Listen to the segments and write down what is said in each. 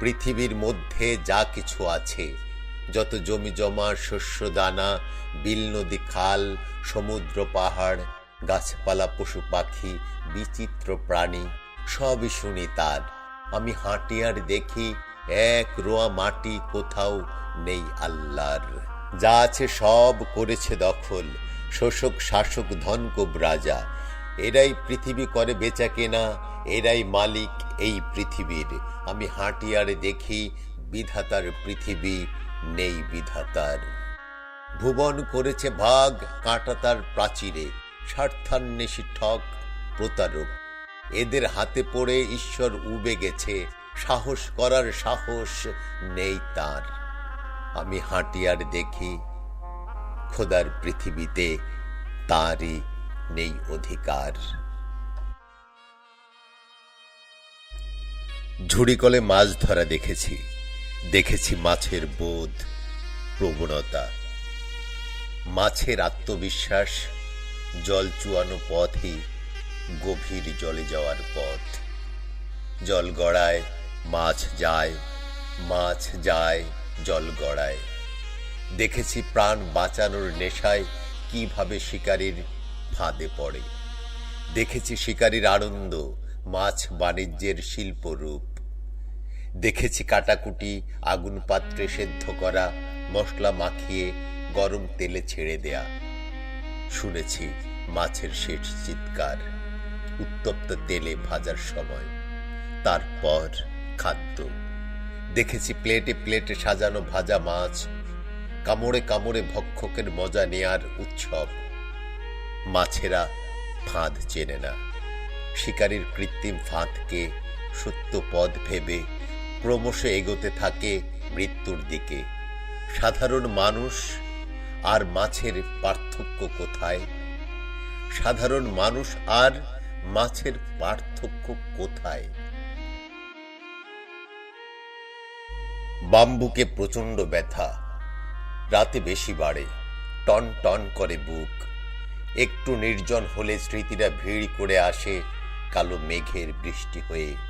পৃথিবীর মধ্যে যা কিছু আছে, যত জমি জমা, শস্য দানা, বিল, নদী, খাল, সমুদ্র, পাহাড়, গাছপালা, পশু পাখি, বিচিত্র প্রাণী, সবই শুনি তার। আমি হাঁটি আর দেখি এক রোয়া মাটি কোথাও নেই আল্লাহর। যা আছে সব করেছে দখল, শোষক, শাসক ধনকুব রাজা। এরাই পৃথিবী করে বেচা কেনা, এরাই মালিক এই পৃথিবীর। আমি হাঁটি আর দেখি বিধাতার পৃথিবী নেই বিধাতার। ভুবন করেছে ভাগ কাঁটা তার প্রাচীরে, স্বার্থান্বেষী ঠক প্রতারক। এদের হাতে পড়ে ঈশ্বর উবে গেছে, সাহস করার সাহস নেই তার। আমি হাঁটি আর দেখি খোদার পৃথিবীতে তারই নেই অধিকার। ঝুড়িকলে মাছ ধরা দেখেছি। দেখেছি মাছের বোধ, প্রবণতা। মাছের আত্মবিশ্বাস, জল চুয়ানো পথই গভীর জলে যাওয়ার পথ। জল গড়ায়, মাছ যায় মাছ যায়, জল গড়ায়। দেখেছি প্রাণ বাঁচানোর নেশায় কীভাবে শিকারীর ফাঁদে পড়ে। দেখেছি শিকারীর আনন্দ, মাছ বাণিজ্যের শিল্পরূপ। দেখেছি কাটাকুটি, আগুন পাত্রে সেদ্ধ করা, মশলা মাখিয়ে গরম তেলে ছেড়ে দেয়া। শুনেছি মাছের শেষ চিৎকার, উত্তপ্ত তেলে ভাজার সময়। তারপর খাদ্য। দেখেছি প্লেটে প্লেটে সাজানো ভাজা মাছ, কামড়ে কামড়ে ভক্ষকের মজা নেয়ার উৎসব। মাছেরা ফাঁদ চেনে না। শিকারীর কৃত্রিম ফাঁদকে সত্য পদ ভেবে ক্রমশ এগোতে থাকে মৃত্যুর দিকে। সাধারণ মানুষ আর মাছের পার্থক্য কোথায়? সাধারণ মানুষ আর মাছের পার্থক্য কোথায়? বাম্বুকে প্রচণ্ড ব্যথা। রাতে বেশি বাড়ে, টন টন করে বুক। একটু নির্জন হলে স্মৃতিরা ভিড় করে আসে কালো মেঘের বৃষ্টি হয়ে।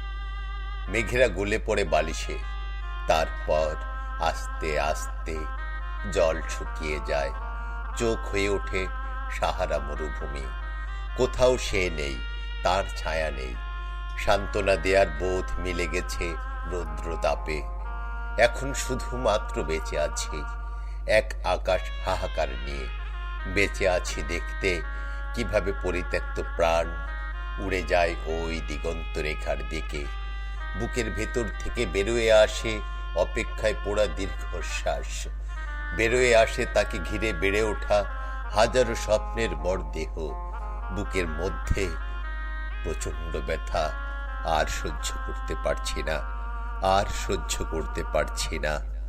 মেঘেরা গলে পড়ে বালিশে। তারপর আস্তে আস্তে জল শুকিয়ে যায়। চোখ হয়ে ওঠে সাহারা মরুভূমি। কোথাও সে নেই, তার ছায়া নেই। সান্ত্বনা দেয়ার বোধ মিলে গেছে রৌদ্র তাপে এখন শুধুমাত্র বেঁচে আছি। এক আকাশ হাহাকার নিয়ে বেঁচে আছি দেখতে কীভাবে পরিত্যক্ত প্রাণ উড়ে যায় ওই দিগন্ত রেখার দিকে। বুকের ভেতর থেকে বেরোয় আসে, অপেক্ষায় পোড়া দীর্ঘশ্বাস। বেরোয় আসে তাকে ঘিরে বেড়ে ওঠা হাজারো স্বপ্নের মরদেহ। বুকের মধ্যে প্রচণ্ড ব্যথা। আর সহ্য করতে পারছি না, আর সহ্য করতে পারছি না।